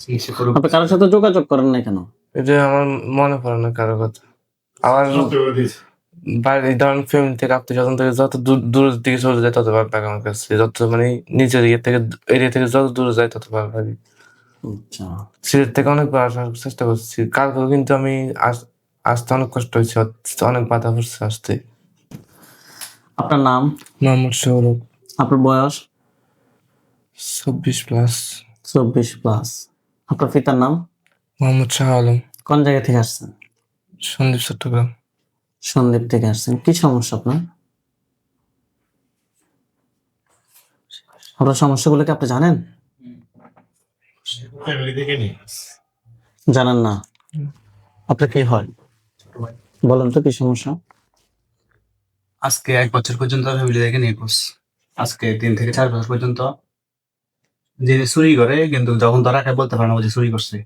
চিকিৎসা করুক। আপনি কারোর সাথে যোগাযোগ করেন না কেন? এটা আমার মনে পড়ে না কারও কথা। আমার বাইরে ধরেন ফ্যামিলি থেকে আপনি যখন থেকে যত দূর দূরের দিকে চলে যায় তত ভালো লাগে আমার কাছে। যত মানে নিজের ইয়ে থেকে এরিয়া থেকে যত দূরে যায় তত ভালো লাগে। আচ্ছা। সিলেট থেকে অনেকবার আসার চেষ্টা করছি। কালকেও কিন্তু আমি আস- আসতে অনেক কষ্ট হয়েছে অনেক বাধা পড়ছে আসতে। আপনার নাম? মোহাম্মদ সৌরভ আপনার বয়স? চব্বিশ প্লাস। চব্বিশ প্লাস। আপনার পিতার নাম? মোহাম্মদ শাহ আলম। কোন জায়গা থেকে আসছেন? সন্দীপ চট্টগ্রাম। সন্দীপ থেকে আসছেন। কি সমস্যা আপনার? আপনার সমস্যাগুলো কি আপনি জানেন? জানেন না। আপনার কি হয়? বলেন তো কি সমস্যা? আজকে এক বছর পর্যন্ত ফ্যামিলি থেকে নিখোঁজ আজকে তিন থেকে চার বছর পর্যন্ত যে চুরি করে কিন্তু যখন ধরা খায় বলতে পারে না যে চুরি করছে।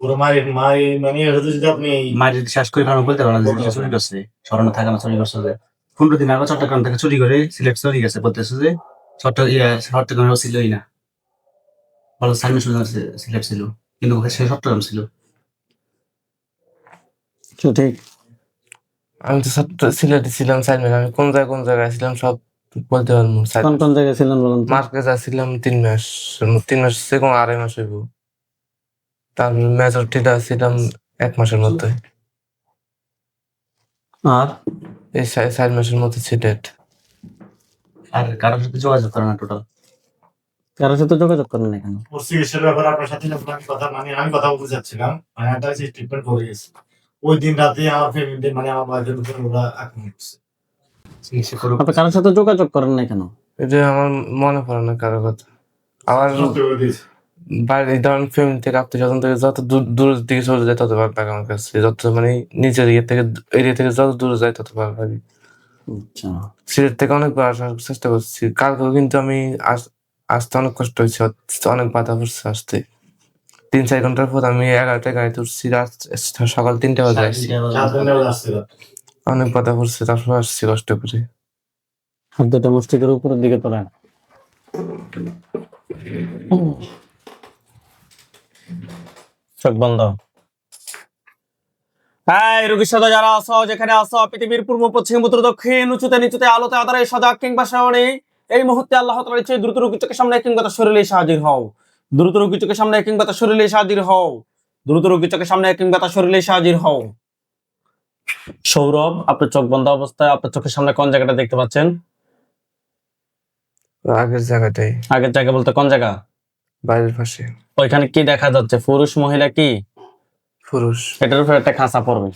পুরো মারি মারি মানে যদি আপনি মায়ের যদি করে কারণ বলতে পারে না যে চুরি করছে স্মরণে থাকে না চুরি করছে যে। পনেরো দিন আগে চট্টগ্রাম থেকে চুরি করে সিলেট গেছে বলতেছে যে চট্টগ্রাম ছিলই না। বলো সাইমেন সিলেট ছিল কিন্তু সে চট্টগ্রাম ছিল। ঠিক আমি তো সিলেটে ছিলাম আমি কোন জায়গায় কোন জায়গায় ছিলাম সব বলতে পারব কোন কোন জায়গায় ছিলেন বলেন তো? মার্কে যাচ্ছিলাম তিন মাস তিন মাস থেকে কোনো আড়াই মাস হইব। তারপর মেজরিটিটা ছিলাম এক মাসের মধ্যে। আর? এই চার মাসের মধ্যে সিলেট আর কারোর সাথে যোগাযোগ করে না টোটাল কারোর সাথে যোগাযোগ করেন না কেন? ওর চিকিৎসার ব্যাপারে আপনার সাথে যখন আমি কথা মানে আমি কথা বলতে চাচ্ছিলাম মানে একটা ট্রিটমেন্ট করে গেছি। ওই দিন রাতে আমার ফ্যামিলি মানে আমার বাড়ির উপর ওরা আক্রমণ করছে। আপনি কারোর সাথে যোগাযোগ করেন না কেন? এটা আমার মনে পড়ে না কারও কথা। আমার বাইরে ধরেন ফ্যামিলি থেকে আপনি যখন থেকে যত দূর দূরের দিকে চলে যায় তত ভালো লাগে আমার কাছে। যত মানে নিজের ইয়ে থেকে এরিয়া থেকে যত দূরে যায় তত ভালো লাগে। আচ্ছা। সিলেট থেকে অনেকবার আসার চেষ্টা করছি। কালকেও কিন্তু আমি আস- আসতে অনেক কষ্ট হয়েছে অনেক বাধা পড়ছে আসতে। তিন চার ঘণ্টার পর আমি এগারোটায় গাড়িতে উঠছি রাত সকাল তিনটে বাজে আসছি। অনেক বাধা পড়ছে, তারপর আসছি কষ্ট করে। হাত দুটো উপরের দিকে তোলেন। চোখ বন্ধ। হ্যাঁ রোগীর সাথে যারা আছো, যেখানে আছো, পৃথিবীর পূর্ব, পশ্চিম, উত্তর, দক্ষিণ, উঁচুতে, নিচুতে, আলোতে, আধারে সজাগ কিংবা শ্রাবণে, এই মুহূর্তে আল্লাহ তাআলার ইচ্ছে দ্রুত রোগী চোখের সামনে কিংবা তার শরীরে হাজির হও। দ্রুত রোগী চোখের সামনে কিংবা তার শরীরে হাজির হও। দ্রুত রোগী চোখের সামনে কিংবা তার শরীরে হাজির হও। সৌরভ আপনার চোখ বন্ধ অবস্থায় আপনার চোখের সামনে কোন জায়গাটা দেখতে পাচ্ছেন? আগের জায়গাটাই। আগের জায়গা বলতে কোন জায়গা? বাড়ির পাশে। ওইখানে কি দেখা যাচ্ছে? পুরুষ মহিলা কি? পুরুষ। এটার উপর একটা খাঁচা পড়বে।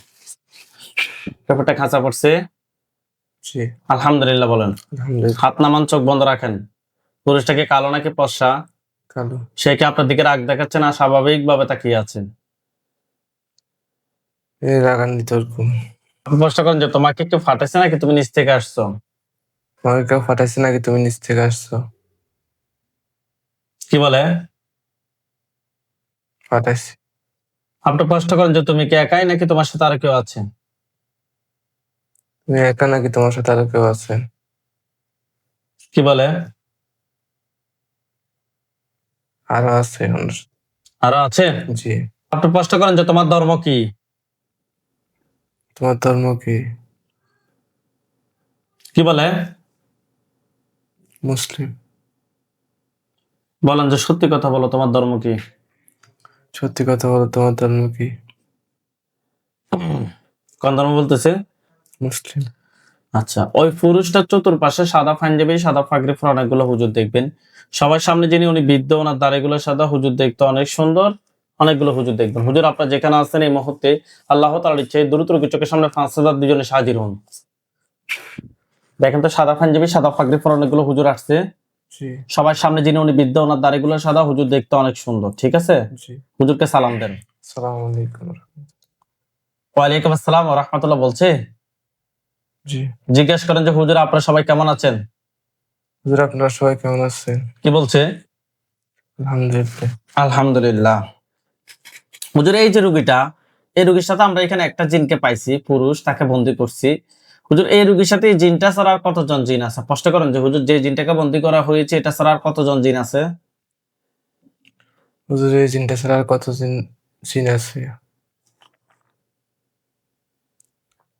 এটার একটা খাঁচা পড়ছে। আলহামদুলিল্লাহ বলেন। হাত নামান চোখ বন্ধ রাখেন। পুরুষটাকে কালো নাকি পশা কালো। সে কি আপনার দিকে রাগ দেখাচ্ছে না? স্বাভাবিক ভাবে তাকিয়ে আছেন। রাগান্বিত ওরকম প্রশ্ন করেন যে তোমাকে কেউ ফাটাইছে নাকি তুমি নিচ থেকে আসছো? আমাকে কেউ ফাটাইছে নাকি তুমি নিচ থেকে আসছো? কি বলে? ফাটাইছি। আপনি প্রশ্ন করেন যে তুমি কি একাই নাকি তোমার সাথে আর কেউ আছে? তুমি একা নাকি তোমার সাথে আরও কেউ আছে? কি বলে? আরও আছে আরও আছে? জি। আপনি প্রশ্ন করেন যে তোমার ধর্ম কি? তোমার ধর্ম কি? কি বলে? মুসলিম। বলেন যে সত্যি কথা বলো তোমার ধর্ম কি? সত্যি কথা বলো তোমার ধর্ম কি? কোন ধর্ম বলতেছে? মুসলিম। আচ্ছা ওই পুরুষটার চতুর্পাশে সাদা পাঞ্জাবি সাদা ফাগরি পরা অনেকগুলো হুজুর দেখবেন। সবার সামনে যিনি উনি বৃদ্ধ ওনার দাড়িগুলো সাদা হুজুর দেখতে অনেক সুন্দর। অনেকগুলো হুজুর দেখবেন। হুজুর আপনার যেখানে আছেন এই মুহূর্তে আল্লাহ তাআলার ইচ্ছে দ্রুত চোখের সামনে পাঁচ হাজার দুজনে হাজির হন। দেখেন তো সাদা পাঞ্জাবি সাদা ফাগরি পরা অনেকগুলো হুজুর আসছে। সবার সামনে যিনি উনি বৃদ্ধ ওনার দাড়িগুলো সাদা হুজুর দেখতে অনেক সুন্দর ঠিক আছে? হুজুরকে সালাম দেন। ওয়ালাইকুম আসসালাম ওয়া রাহমাতুল্লাহ বলছে? জিজ্ঞেস করেন যে হুজুর আপনারা সবাই কেমন আছেন? হুজুর আপনারা সবাই কেমন আছেন? কি বলছে? আলহামদুলিল্লাহ। আলহামদুলিল্লাহ। হুজুর এই যে রুগীটা এই রুগীর সাথে আমরা এখানে একটা জিনকে পাইছি পুরুষ তাকে বন্দি করছি। হুজুর এই রুগীর সাথে জিনটা ছাড়া আর কতজন জিন আছে? প্রশ্ন করেন যে হুজুর যে জিনটাকে বন্দি করা হয়েছে এটা ছাড়া আর কতজন জিন আছে? হুজুর এই জিনটা ছাড়া আর কত জিন আছে?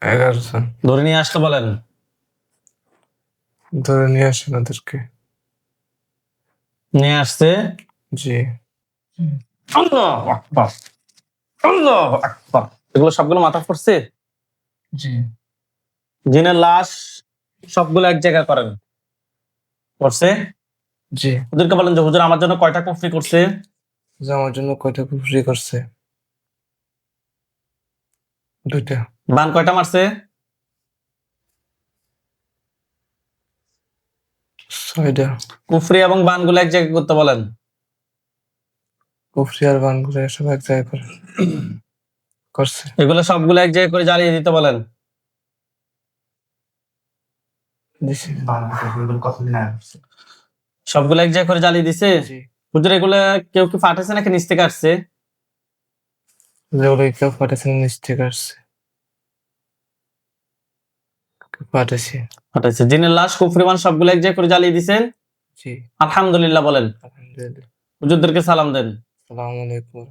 এগারো জন। ধরে নিয়ে আসতে বলেন। ধরে নিয়ে আসেন ওদেরকে। নিয়ে আসছে? জি। আল্লাহু আকবার। এগুলো সবগুলো মাথা পড়ছে জি। জিনের লাশ সবগুলো এক জায়গায় করেন। করছে? জি। হুজুরকে বলেন যে হুজুর আমার জন্য কয়টা কুফরি করছে? যে আমার জন্য কয়টা কুফরি করছে? দুইটা। বান কয়টা মারছে? ছয়টা। কুফরি এবং বানগুলো এক জায়গায় করতে বলেন। কুফরি আর বানগুলো সব এক জায়গায় করে। করছে। এগুলো সবগুলো এক জায়গায় করে জ্বালিয়ে দিতে বলেন? সবগুলো এক জায়গায় করে জ্বালিয়ে দিছে? হুজুর এগুলো কেউ কি ফাটেছে নাকি নিচ থেকে আসছে? যেগুলো কেউ নিচ থেকে আসছে। কেউ পাঠাচ্ছি জিনের লাশ কুফরি সবগুলো এক জায়গায় করে জ্বালিয়ে দিছেন? জি। আলহামদুলিল্লাহ বলেন। আলহামদুলিল্লাহ। হুজুরদেরকে সালাম দেন। আসসালামু আলাইকুম